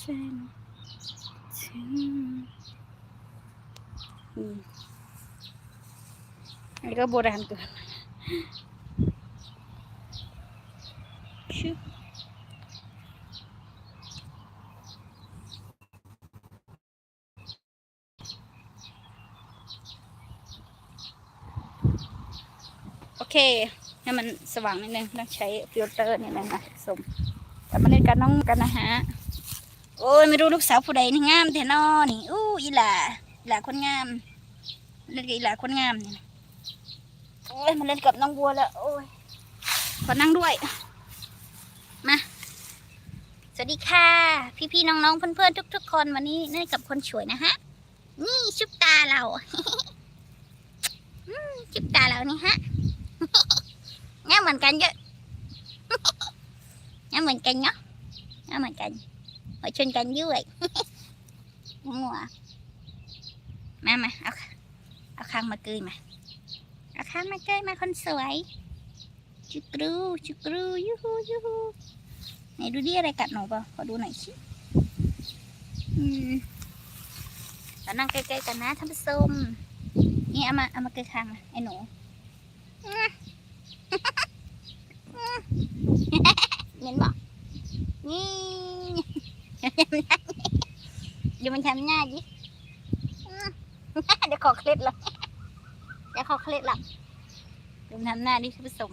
เส้นถึงอันนี้ก็โบราณเกินชึบโอเคให้มันสว่างนิดนึงต้องใช้ฟิลเตอร์นิดนึงนะสมกลับมาเล่นกันน้องกันนะฮะ โอ้ยไม่รู้ลูกสาวผู้ใดนี่งามแต่นอนี่อู้อีหล่าอีหล่าคนงามเล่นกับอีหล่าคนงามนี่โอ้ยมาเล่นกับน้องบัวแล้วโอ้ยขอนั่งด้วยมาสวัสดีค่ะ พี่ๆน้องๆเพื่อนๆทุก ๆ คนวันนี้เล่นกับคนสวยนะฮะนี่ชุบตาเราชุบตาเรานี่ฮะงามเหมือนกันเยอะงามเหมือนกันเนาะงามเหมือนกัน มาชนกันด้วยงัวมามาเอาเอาข้างมาเกยมาเอาข้างมาเกยมาคนสวยจุกรูจุกรูยูฮูยูฮูไหนดูดิอะไรกัดหนูเปล่าขอดูหน่อยสิอืมเรานั่งใกล้ๆกันนะท่านผู้ชมนี่เอามาเอามาเกยข้างมาไอ้หนูอืมอืมเห็นบอกนี่ ดี๋ยวมันทำหน้าดิเดี๋ยวขอเคล็ดละเดี๋ยวขอเคล็ดละเดี๋ยวมันทำหน้าดิท่านผู้ชม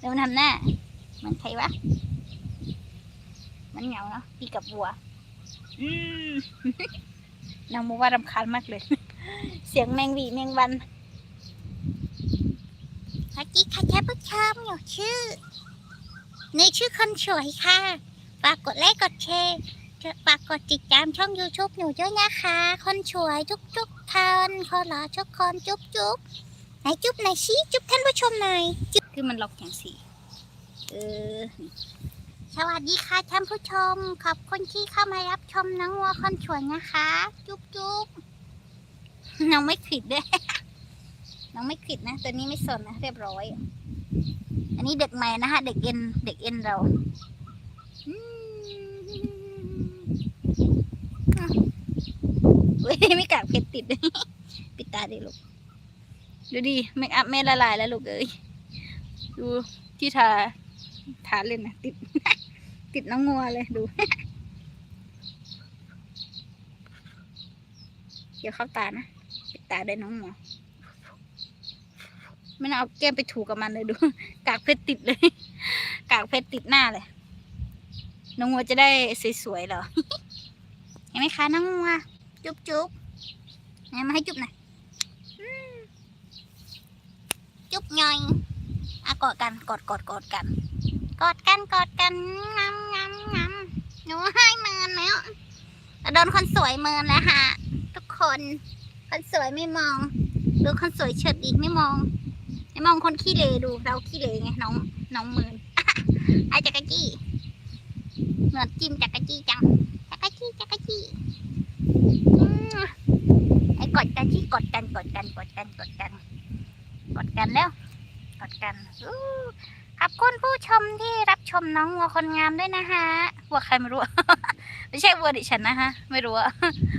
ดี๋ยวมันทำหน้า มันใครวะ มันเหงาเนาะพี่กับวัว อืมนางมูว่ารำคาญมากเลย เสียงแมงวีแมงวันสวัสดีค่ะท่านผู้ชมหนูชื่อ ในชื่อคนสวยค่ะ ฝากกดไลค์กดแชร์ฝากกดติดตามช่อง YouTube หนูด้วยนะคะ คนสวยทุกทุกๆท่านขอลาทุกคนจุ๊บจุ๊บไหนจุ๊บไหนอยสิจุ๊บท่านผู้ชมหน่อยจุ๊บคือมันล็อกอย่างสีเออสวัสดีค่ะท่านผู้ชม ขอบคุณที่เข้ามารับชมน้องวัวคนสวยนะคะ จุ๊บจุ๊บน้องไม่ขิดด้วยน้องไม่ขิดนะตัวนี้ไม่สนนะเรียบร้อย อันนี้เด็กใหม่นะคะเด็กเอ็นเด็กเอ็นเราอืมอะ เว้ยไม่กากเพชรติด ปิดตาดิลูก ดูดิเมคอัพแม่ละลายแล้วลูกเอ้ย ดูที่ทาทาเล่นนะติด ติดน้องงัวเลยดู เดี๋ยวเข้าตานะ ปิดตาได้น้องงัวไม่น่าเอาแก้มไปถูกับมันเลยดู กากเพชรติดเลย กากเพชรติดหน้าเลย น้องงัวจะได้สวยๆเหรอเห็น ไหมคะน้องงัวจุ๊บจุ๊บไหนมาให้จุ๊บหน่อยจุ๊บหน่อยอะกอดกันกอดกอดกอดกัน กอดกันกอดกันงำงำงำหนูให้เมินแล้วโดนคนสวยเมินแล้วฮะทุกคนคนสวยไม่มองดูคนสวยเฉิดอีกไม่มองไม่มองคนขี้เลดูเราขี้เลไงน้องน้องเมินไอจักรจี้เหมือนจิ้มจักรจี้จัง จักรจี้กดกันที่กดกันกดกันกดกันกดกัน กดกันแล้ว กดกันขอบคุณผู้ชมที่รับชมน้องวัวคนงามด้วยนะฮะวัวใครไม่รู้ไม่ใช่วัวดิฉันนะฮะ ไม่รู้ว่า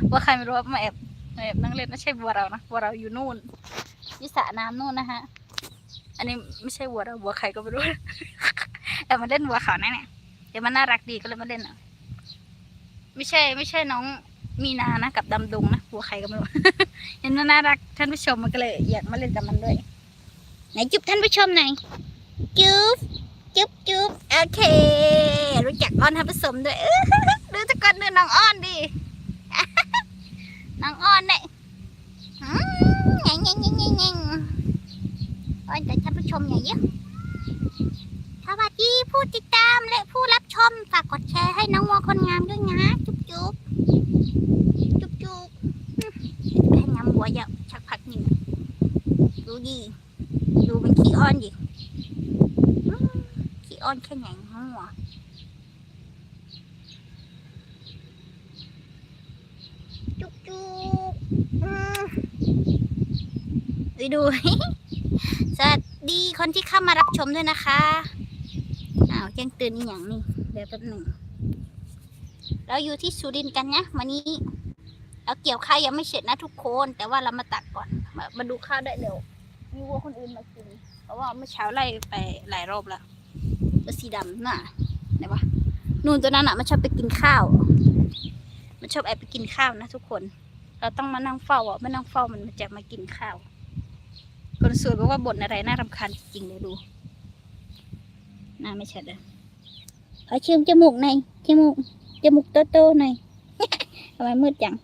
วัวใครไม่รู้ว่ามาแอบมาแอบนั่งเล่นไม่ใช่วัวเรานะวัวเราอยู่นู่นที่สระน้ำนู่นนะฮะ อันนี้ไม่ใช่วัวเราวัวใครก็ไม่รู้แต่มาเล่นวัวเขาแน่เนี่ยเดี๋ยวมันน่ารักดีก็เลยมาเล่นอะ ไม่ใช่ ไม่ใช่น้องมีนานะกับดำดงนะวัวใครก็ไม่รู้ เห็นมันน่ารักท่านผู้ชมมันก็เลยอยากมาเล่นกับมันด้วย ไหนจุ๊บท่านผู้ชมหน่อยจุ๊บจุ๊บจุ๊บโอเค รู้จักอ้อนท่านผู้ชมด้วยดูตะกอนดูน้องอ้อนดิน้องอ้อนเนี่ยอืมแง่งแง่งแง่งแง่งแง่งอ้อนแต่ท่านผู้ชมอย่างเยอะ ผู้ติดตามและผู้รับชมฝากกดแชร์ให้น้องวัวคนงามด้วยนะ จุ๊บจุ๊บจุ๊บจุ๊บแค่น้ำวัวเยอะชักพักหนึ่งดูดี ดูมันขี้อ้อนดิขี้อ้อนแค่ไหนหัวจุ๊บจุ๊บไปดูสวัสดีคนที่เข้ามารับชมด้วยนะคะ จ้งเตือนอีกอย่างนี่เดี๋ยวแป๊บหนึ่งเราอยู่ที่สุรินทร์กันนะวันนี้เราเกี่ยวข้าวยังไม่เสร็จนะทุกคน แต่ว่าเรามาตัดก่อนมามาดูข้าวได้เร็วมีวัวคนอื่นมากินเพราะว่าเมื่อเช้าไล่ไปหลายรอบแล้วตัวสีดำน่ะไหนวะนู่นตัวนั้นอะมันชอบไปกินข้าว มันชอบแอบไปกินข้าวนะทุกคน เราต้องมานั่งเฝ้าอะไม่นั่งเฝ้ามันมันจะมากินข้าว คนสวยบอกว่าบ่นอะไรน่ารำคาญจริงเลยดูหน้าไม่ชัดเลย ขอชิมจมูกหน่อยจมูกจมูกโตๆหน่อยทำไมมืดจัง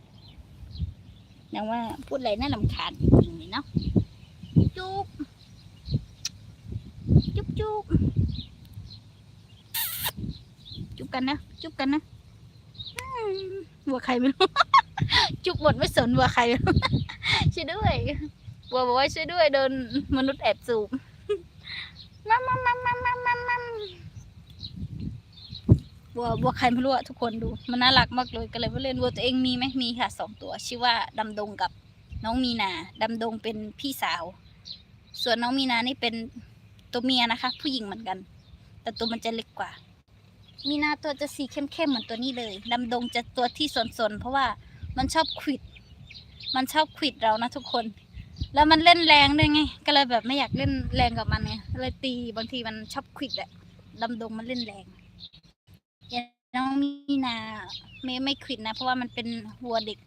นะว่าพูดอะไรน่ารำคาญจริงๆเลยเนาะจุ๊บจุ๊บจุ๊บจุ๊บกันนะ จุ๊บกันนะวัวใครไม่รู้ จุ๊บหมดไม่สนวัวใครช่วยด้วยวัวบอกว่าช่วยด้วยโดนมนุษย์แอบสูบมัมมัมมัมมัมมัมมัมมัม วัววัวใครไม่รู้อะทุกคนดู มันน่ารักมากเลยก็เลยว่าเล่นวัวตัวเองมีไหมมีค่ะสองตัว ชื่อว่าดำดงกับน้องมีนาดำดงเป็นพี่สาว ส่วนน้องมีนานี่เป็นตัวเมียนะคะ ผู้หญิงเหมือนกัน แต่ตัวมันจะเล็กกว่า มีนาตัวจะสีเข้มๆเหมือนตัวนี้เลยดำดงจะตัวที่สนๆเพราะว่ามันชอบขวิด มันชอบขวิดเรานะทุกคน แล้วมันเล่นแรงด้วยไง ก็เลยแบบไม่อยากเล่นแรงกับมันไงเลยตีบางทีมันชอบขวิดอะดำดงมันเล่นแรง น้องมีนาไม่ไม่ขิดนะ เพราะว่ามันเป็นวัวเด็ก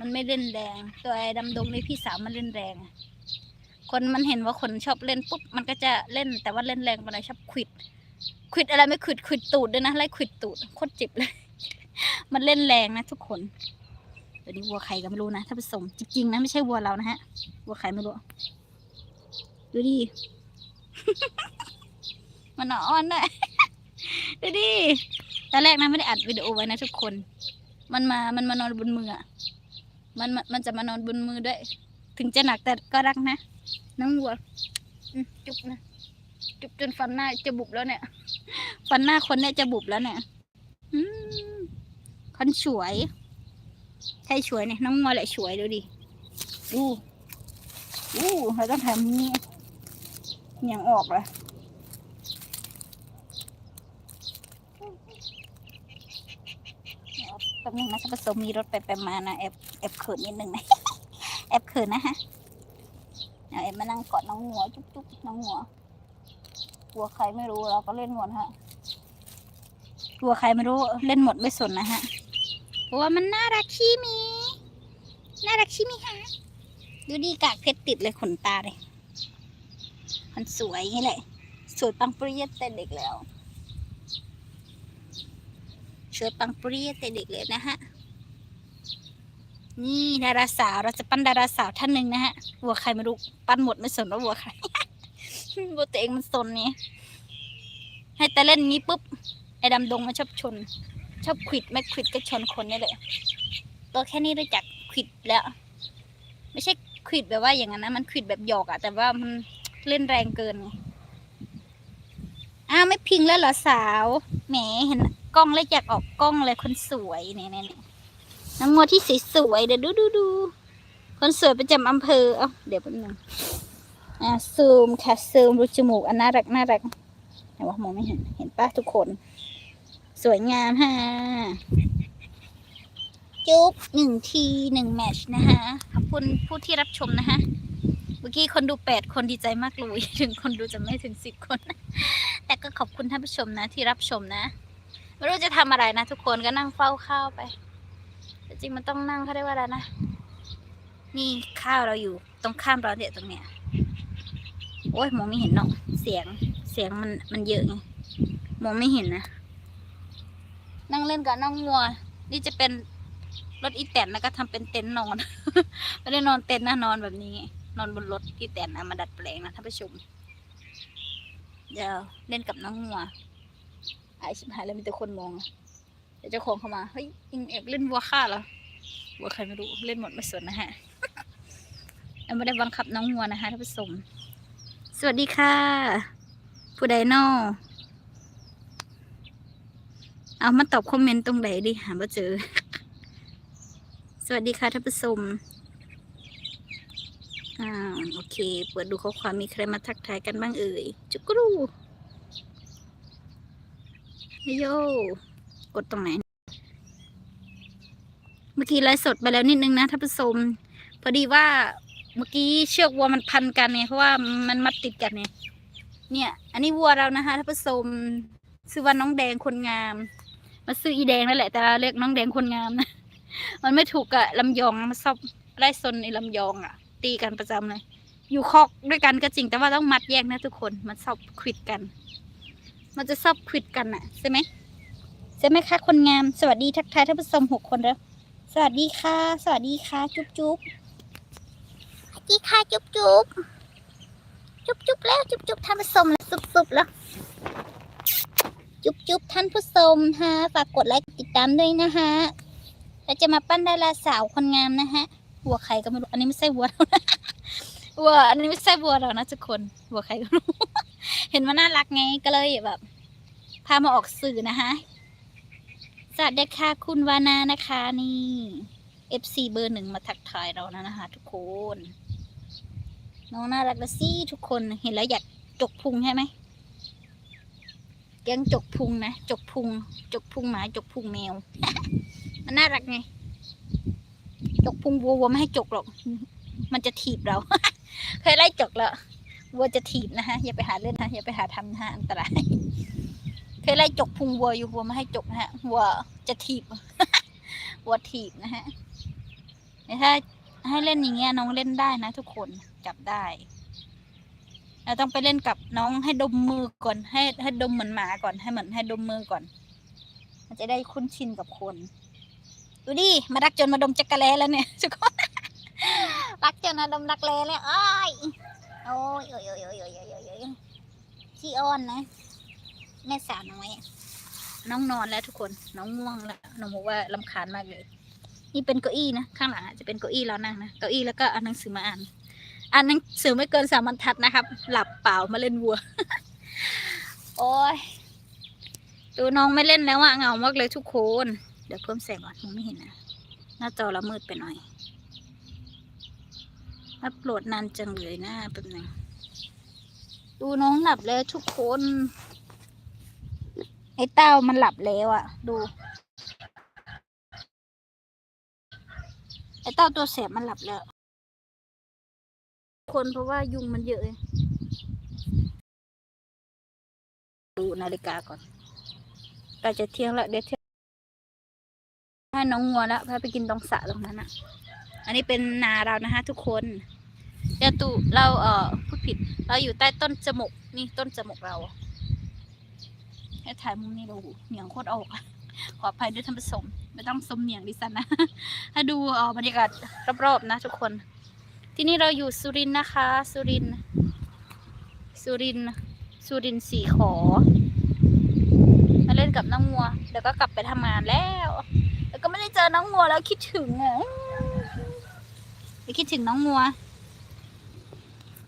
มันไม่เล่นแรง ตัวไอ้ดำดงในพี่สาวมันเล่นแรง คนมันเห็นว่าคนชอบเล่นปุ๊บมันก็จะเล่นแต่ว่าเล่นแรงไปเลยชอบขิดขิดอะไรไม่ขิดขิดตูดด้วยนะไล่ขิดตูดโคตรเจ็บเลย มันเล่นแรงนะทุกคนตัวนี้วัวใครก็ไม่รู้นะถ้าผสมจริงๆนะไม่ใช่วัวเรานะฮะวัวใครไม่รู้ดูดิ มันอ่อนด้วย ดูดิ ตอนแรกนะไม่ได้อัดวิดีโอไว้นะทุกคน มันมา มันมานอนบนมืออะมันมัน มันจะมานอนบนมือด้วย ถึงจะหนักแต่ก็รักนะ น้องวัวจุบนะ จุบจนฟันหน้าจะบุบแล้วเนี่ย ฟันหน้าคนเนี่ยจะบุบแล้วเนี่ยอืมคนสวยใช่สวยเนี่ย น้องงัวแหละสวยดูดิ ดูอู้เราต้องทำนี่ย่างออกเลย แป๊บนึงนะถ้าผสมมีรถไปไปมานะแอบแอบเขินนิดนึงนะแอบเขินนะฮะเอาแอบมานั่งกอดน้องงัวจุ๊บจุ๊บน้องงัวกลัวใครไม่รู้เราก็เล่นหมดฮะกลัวใครไม่รู้เล่นหมดไม่สนนะฮะเพราะว่ามันน่ารักชิมีน่ารักชิมีฮะดูดีกากเพชรติดเลยขนตาเลยมันสวยอย่างนี้แหละสวยปังปรี๊ดแต่เด็กแล้ว สวยปังปรีแต่เด็กเลยนะฮะ นี่ดาราสาวเราจะปั้นดาราสาวท่านหนึ่งนะฮะวัวใครไม่รู้ปั้นหมดไม่สนว่าวัวใครวัวตัวเองมันสนนี่ให้แต่เล่นงี้ปุ๊บไอ้ดำดงมันชอบชน ชอบขิดไม่ขิดก็ชนคนนี่แหละตัวแค่นี้รู้จักขิดแล้ว ไม่ใช่ขิดแบบว่าอย่างนั้นนะมันขิดแบบหยอกอะแต่ว่ามันเล่นแรงเกินไงอ้าวไม่พิงแล้วเหรอสาวแหมเห็น กล้องเลยอยากออกกล้องเลยคนสวยเนี่ยเนี่ยเนี่ยน้องโมที่สวยๆเดี๋ยวดูดูดูคนสวยประจำอำเภอเอ้าเดี๋ยวแป๊บนึงอ่าซูมค่ะซูมรูจมูกอันน่ารักน่ารักไหนวะมองไม่เห็นเห็นปะทุกคน สวยงามฮะจุ๊บหนึ่งทีหนึ่งแมชนะคะขอบคุณผู้ที่รับชมนะคะเมื่อกี้คนดูแปดคนดีใจมากเลยถึงคนดูจะไม่ถึงสิบคน แต่ก็ขอบคุณท่านผู้ชมนะที่รับชมนะ ไม่รู้จะทำอะไรนะทุกคนก็นั่งเฝ้าข้าวไป จริงมันต้องนั่งเขาได้ว่าอะไรนะ นี่ข้าวเราอยู่ตรงข้ามเราเนี่ยตรงเนี้ย โอ้ยมองไม่เห็นเนาะเสียงเสียงมันมันเยอะไงมองไม่เห็นนะ นั่งเล่นกับน้องงัว นี่จะเป็นรถอีแตนแล้วก็ทำเป็นเต็นท์นอน ไม่ได้นอนเต็นท์นะนอนแบบนี้ นอนบนรถอีแตนนะมาดัดแปลงนะท่านผู้ชมเดี๋ยวเล่นกับน้องงัว อายชิบหายแล้วมีแต่คนมองเดี๋ยวเจ้าของเข้ามา เฮ้ยยิงเอกเล่นวัวฆ่าเหรอวัวใครไม่รู้เล่นหมดไม่สนนะฮะเราไม่ได้บังคับน้องงัวนะคะท่านผู้ชมสวัสดีค่ะ ผู้ใดนอเอามาตอบคอมเมนต์ตรงไหนดิหาไม่เจอ สวัสดีค่ะท่านผู้ชมอ่าโอเค เปิดดูข้อความมีใครมาทักทายกันบ้างเอ่ยจุกรู ฮ้ยโย กดตรงไหน เมื่อกี้ไลฟ์สดไปแล้วนิดนึงนะท่านผู้ชม พอดีว่าเมื่อกี้เชือกวัวมันพันกันเนี่ยเพราะว่ามันมัดติดกันเนี่ยเนี่ย อันนี้วัวเรานะคะท่านผู้ชมชื่อว่าน้องแดงคนงามมาซื้ออีแดงนั่นแหละ แต่เราเรียกน้องแดงคนงามนะมันไม่ถูกกับลำยองนะมันชอบไล่ซนไอ้ลำยองอะ ตีกันประจำเลย อยู่คอกด้วยกันก็จริงแต่ว่าต้องมัดแยกนะทุกคนมันชอบขวิดกัน มันจะชอบขิดกันอะใช่ไหมใช่ไหมคะคนงาม สวัสดีทักทายท่านผู้ชมหกคนแล้ว สวัสดีค่ะ สวัสดีค่ะ จุ๊บจุ๊บสวัสดีค่ะจุ๊บจุ๊บจุ๊บจุ๊บแล้วจุ๊บจุ๊บท่านผู้ชมแล้วสุบสุบแล้ว จุ๊บจุ๊บท่านผู้ชมฮะฝากกดไลค์ติดตามด้วยนะฮะเราจะมาปั้นดาราสาวคนงามนะฮะวัวใครก็ไม่รู้อันนี้ไม่ใช่วัวเรานะวัวอันนี้ไม่ใช่วัวเรานะทุกคนวัวใครก็ไม่รู้ เห็นว่าน่ารักไงก็เลยแบบ พามาออกสื่อนะฮะสวัสดีค่ะคุณวานานะคะนี่ FC เบอร์หนึ่งมาทักทายเรานะนะคะ ทุกคน น้องน่ารักละสิทุกคนเห็นแล้วอยากจกพุงใช่ไหมยังจกพุงนะจกพุง จกพุงหมาจกพุงแมว มันน่ารักไง จกพุงวัววัวไม่ให้จกหรอก มันจะถีบเรา เคยไล่จกแล้ว วัวจะถีบนะฮะ อย่าไปหาเล่นนะอย่าไปหาทำนะฮะอันตรายเคยไล่จกพุงวัวอยู่วัวไม่ให้จกนะฮะวัวจะถีบวัวถีบนะฮะแต่ถ้าให้เล่นอย่างเงี้ยน้องเล่นได้นะ ทุกคนจับได้เราต้องไปเล่นกับน้องให้ดมมือก่อน ให้ให้ดมเหมือนหมาก่อนให้เหมือนให้ดมมือก่อน มันจะได้คุ้นชินกับคนดูดิมารักจนมาดมจักรแลแล้วเนี่ยทุกคนรักจนมาดมรักแร้แล้วอ้าย อ้ยโอ้ยโอ้ยโอ้ยโอ้ยโอ้ยโอ้ยขี้อ้อนนะ แม่สาวน้อยน้องนอนแล้วทุกคน น้องง่วงแล้วน้องบอกว่าลำคาญมากเลย นี่เป็นเก้าอี้นะ ข้างหลังอาจจะเป็นเก้าอี้เรานั่งนะ เก้าอี้แล้วก็เอาหนังสือมาอ่าน อ่านหนังสือไม่เกินสามบรรทัดนะครับ หลับเปล่ามาเล่นวัว โอ้ยดูน้องไม่เล่นแล้วอะเหงามากเลยทุกคน เดี๋ยวเพิ่มแสงก่อนมองไม่เห็นนะ หน้าจอเรามืดไปหน่อย อัปโหลดนานจังเลยนะแป๊บนึงดูน้องหลับแล้วทุกคน ไอ้เต้ามันหลับแล้วอะดู ไอ้เต้าตัวแสบมันหลับแล้ว คนเพราะว่ายุงมันเยอะดูนาฬิกาก่อนใกล้จะเที่ยงแล้วเดี๋ยวเที่ยงให้น้องงัวแล้วพาไปกินตรงสะตรงนั้นอะ อันนี้เป็นนาเรานะฮะทุกคนยวตูเราเอ่อพูดผิด เราอยู่ใต้ต้นจมกนี่ต้นจมกเรา ให้ถ่ายมุมนี้ดูเหนียงโคตรออก ขออภัยด้วยท่านผู้ชมไม่ต้องสมเหนียงดิฉันนะ ให้ดูเอ่อบรรยากาศรอบๆนะทุกคน ที่นี่เราอยู่สุรินนะคะ สุรินสุรินสุรินสีขอมาเล่นกับน้องงัว เดี๋ยวก็กลับไปทำงานแล้ว แล้วก็ไม่ได้เจอน้องงัวแล้วคิดถึงอะ ไปคิดถึงน้องงัว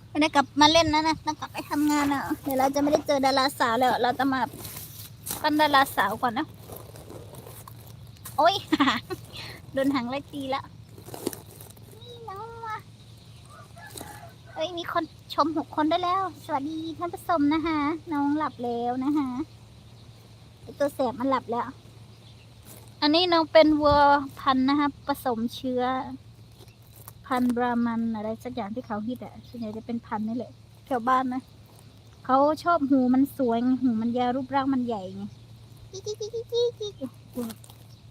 ไม่ได้กลับมาเล่นนะนะต้องกลับไปทำงานอะ เดี๋ยวเราจะไม่ได้เจอดาราสาวแล้ว เราจะมาปั้นดาราสาวก่อนนะ โอ้ย โดนหางไล่ตีแล้วนี่น้องงัวเอ้ยมีคนชมหกคนได้แล้ว สวัสดีท่านผู้ชมนะคะน้องหลับแล้วนะคะไอตัวแสบมันหลับแล้ว อันนี้น้องเป็นวัวพันธุ์นะคะผสมเชื้อ พันบรามันอะไรสักอย่างที่เขาฮิตอะส่วนใหญ่จะเป็นพันนี่แหละแถวบ้านนะเขาชอบหูมันสวยไงหูมันยาวรูปร่างมันใหญ่ไง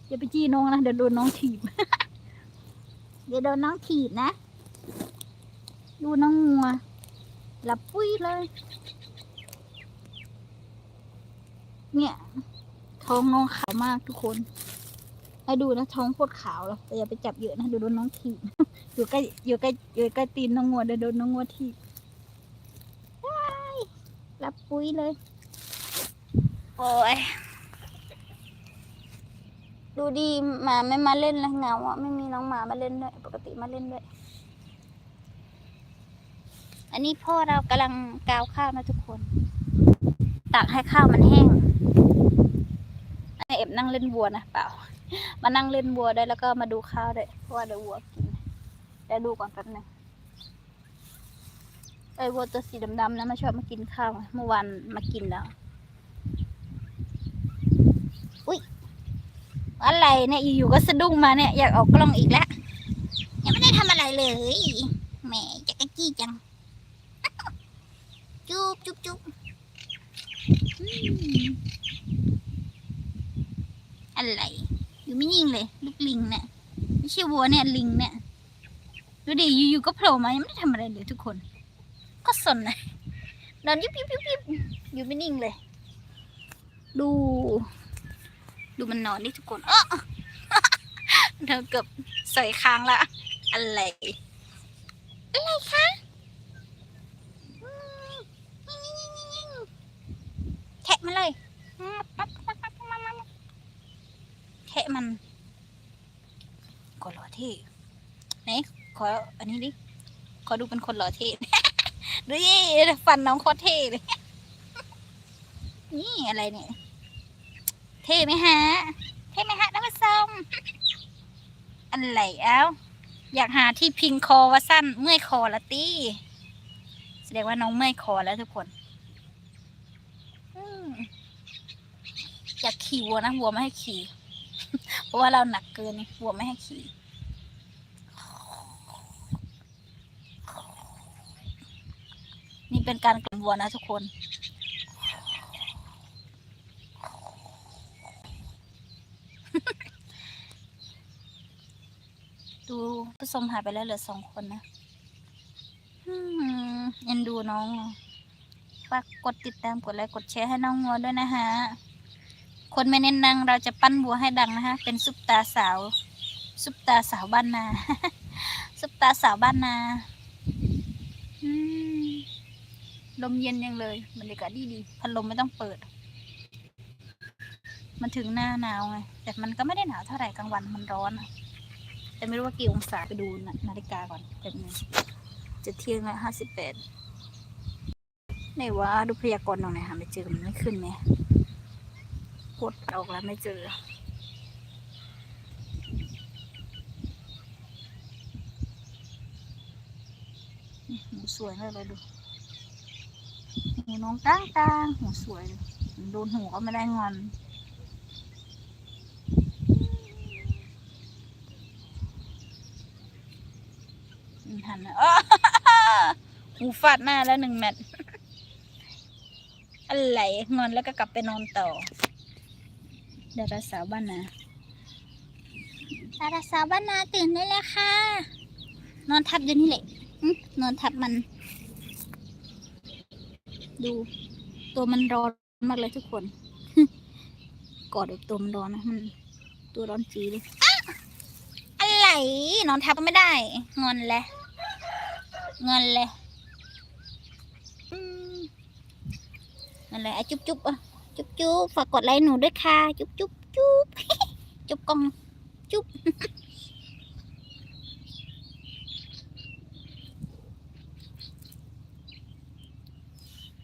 อย่าไปจี้น้องนะเดี๋ยวโดนน้องถีบ เดี๋ยวโดนน้องถีบนะ ดูน้องงัวหลับปุ้ยเลย เนี่ยท้องน้องขาวมากทุกคน ให้ดูนะท้องโคตรขาวเลยแต่อย่าไปจับเยอะนะเดี๋ยวโดนน้องถีบอยู่ใกล้อยู่ใกล้อยู่ใกล้ตีนน้องงัวเดี๋ยวโดนน้องงัวถีบว้ายหลับปุ้ยเลย โอ้ยดูดีหมาไม่มาเล่นแล้วเหงาอะไม่มีน้องหมามาเล่นด้วยปกติมาเล่นด้วยอันนี้พ่อเรากำลังกาวข้าวนะทุกคน ตักให้ข้าวมันแห้งไอ้เอ็บนั่งเล่นวัวนะเปล่า มานั่งเล่นวัวได้แล้วก็มาดูข้าวได้เพราะว่าเดี๋ยววัวกินเดี๋ยวดูก่อนแป๊บหนึงไอ้วัวตัวสีดำๆนะมันชอบมากินข้าวเมื่อวานมากินแล้ว อุ้ยอะไรเนี่ยอยู่ๆก็สะดุ้งมาเนี่ยอยากออกกล้องอีกแล้วยังไม่ได้ทำอะไรเลยแหมจักรจี้จัง จุ๊บจุ๊บจุ๊บอะไร อยู่ไม่นิ่งเลย ลูกลิงเนี่ยไม่ใช่วัวเนี่ยลิงเนี่ยดูดิอยู่ๆก็โผล่มายังไม่ได้ทำอะไรเลยทุกคน ก็สนนะนอนยุบยุบยุบยุบอยู่ไม่นิ่งเลย ดู ดูมันนอนนี่ทุกคนเออเธอเกือบใส่ค้างละอะไรอะไรคะแทะมันเลย แทะมันก็หล่อเท่ไหนขออันนี้ดิขอดูเป็นคนหล่อเท่ดูดิฟันน้องโคตรเท่เลยนี่อะไรเนี่ย เท่ไหมฮะ เท่ไหมฮะท่านผู้มอะไรเอ้าอยากหาที่พิงคอว่าสั้นเมื่อยคอละตี้แสดงว่าน้องเมื่อยคอแล้วทุกคนออยากขี่วัวนะวัวไม่ให้ขี่ เพราะว่าเราหนักเกินนี่วัวไม่ให้ขี่นี่เป็นการกล่อมวัวนะทุกคน ดูผสมหายไปแล้วเหลือสองคนนะเอ็นดูน้อง ฝากกดติดตามกดไลค์กดแชร์ให้น้องงัวด้วยนะฮะ คนไม่เน้นนังเราจะปั้นบัวให้ดังนะฮะ เป็นซุปตาสาว ซุปตาสาวบ้านนา ซุปตาสาวบ้านนาลมเย็นยังเลยบรรยากาศดีดีพัดลมไม่ต้องเปิด มันถึงหน้าหนาวไง แต่มันก็ไม่ได้หนาวเท่าไหร่กลางวันมันร้อนแต่ไม่รู้ว่ากี่องศาไปดูนาฬิกาก่อนแบบนึงจะเที่ยงแล้วห้าสิบแปดไหนว่าดูพยากรณ์หน่อยนะหาไม่เจอมันไม่ขึ้นไหม กดออกแล้วไม่เจอ หูสวยเลยเลยดู หูน้องตั้งตังหูสวยเลยโดนหูก็ไม่ได้งอนหันนะอ้อหูฟาดหน้าแล้วหนึ่งแมตช์อะไรงอนแล้วก็กลับไปนอนต่อ ดาราสาวบ้านนาดาราสาวบ้านนาตื่นได้แล้วค่ะ นอนทับอยู่นี่แหละอนอนทับมัน ดู ตัวมันร้อนมากเลยทุกคนกอดแบบตัวมันร้อนนะมันตัวร้อนจีเลยอะอะไรนอนทับก็ไม่ได้ งอนแหละงินเลยอืมนั่นแหละอะจุ๊บจุ๊บอะ จุ๊บจุ๊บฝากกดไลค์หนูด้วยค่ะ จุ๊บจุ๊บจุ๊บจุ๊บกล้องจุ๊บ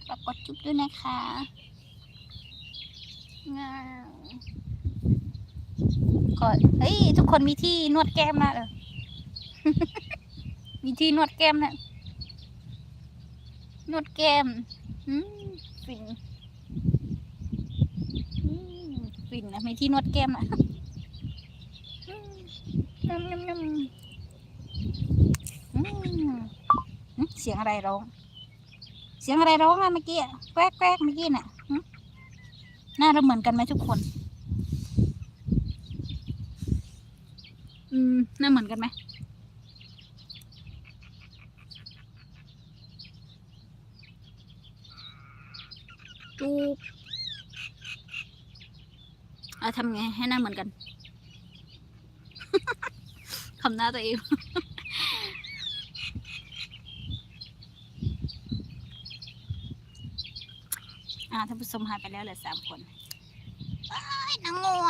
ฝากกดจุ๊บด้วยนะคะง้าวกดเฮ้ย ทุกคนมีที่นวดแก้มนะเออ มีที่นวดแก้มนะนวดแก้ม อืมฟินอื มฟินนะมีที่นวดแก้มนะอืมยำยำยำอืมอืมเสียงอะไรร้อง เสียงอะไรร้องอะเมื่อกี้อะแกวกแกวกเมื่อกี้น่ะหึหน้าเราเหมือนกันไหมทุกคน อืมหน้าเหมือนกันไหมจูบ เอาทำไงให้หน้าเหมือนกัน ทำหน้าตัวเอง อ่าท่านผู้ชมหายไปแล้วเหลือสามคนเอ้ยนางงัว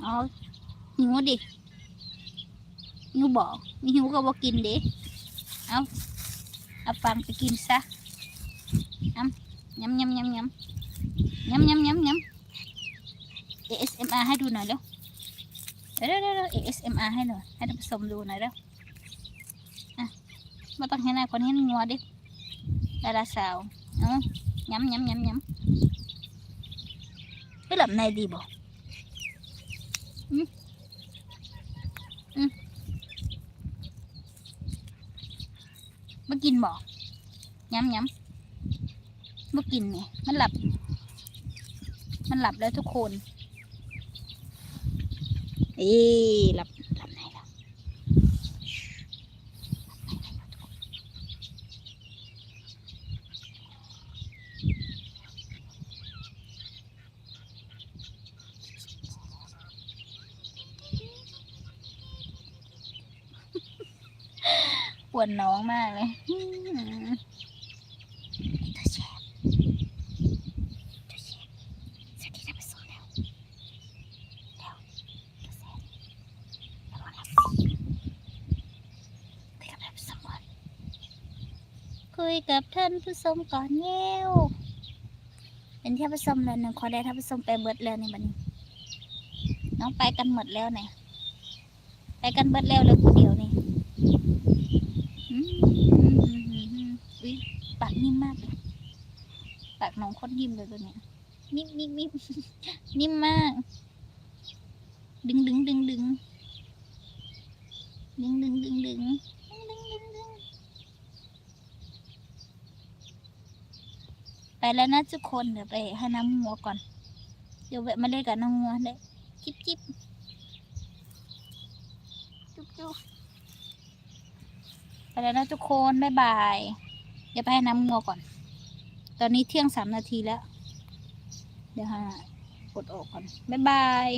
เอาหิวดิหิวบอกมีหิวก็บอกกินดิเอาเอาฟังไปกินซะน้ำ ยำยำยำยำยำยำยำยำ ASMR ให้ดูหน่อยเร็วเดี๋ยวเดี๋ยว ASMR ให้หน่อยให้ท่านผู้ชมดูหน่อยเร็วอะม่ต้องให้หน้าคนให้งัวดิดาราสาวเอาย้ำย้ำย้ำย้ำไม่หลับในดีบ่อืมอืมมากินบ่ย้ำย้ำ มากินเนี่ยมันหลับ มันหลับแล้วทุกคนเอ้หลับหลับไหนล้วปวดน้องมากเลยอืมตัวแชบตัวแชบสวัสดีท่านผู้ชมแล้วแล้วตัวแชบระวังนะคุยกับท่า นผู้ชมก่อนคุยกับท่านผู้ยวเป็นเท่านผู้ชมแล้วหนึ่งขอได้ท่านผู้ชมไปเบิดแล้วในบัดนี้ น้องไปกันหมดแล้วเนี่ยไปกันเบิดแล้วเลยผู้เดียวนี่อุ้ยปากนิ่มมากเลยปากน้องคตรยิ้มเลยตัวเนี้ยนิ่มนิ่มนิ่มนิ่มมาก ดึงดึงดึงดึงดึงดึงดึงดึงดึงดึงดึงดึง ไปแล้วนะทุกคนเดี๋ยวไปให้น้ำงัวก่อน เดี๋ยวแวะมาเล่นกับน้ำงัวได้จิบจิบจุ๊บจุ๊บไปแล้วนะทุกคนบ๊ายบายเดี๋ยวไปให้น้ำงัวก่อน ตอนนี้เที่ยงสามนาทีแล้ว เดี๋ยวหากดออกก่อนบ๊ายบาย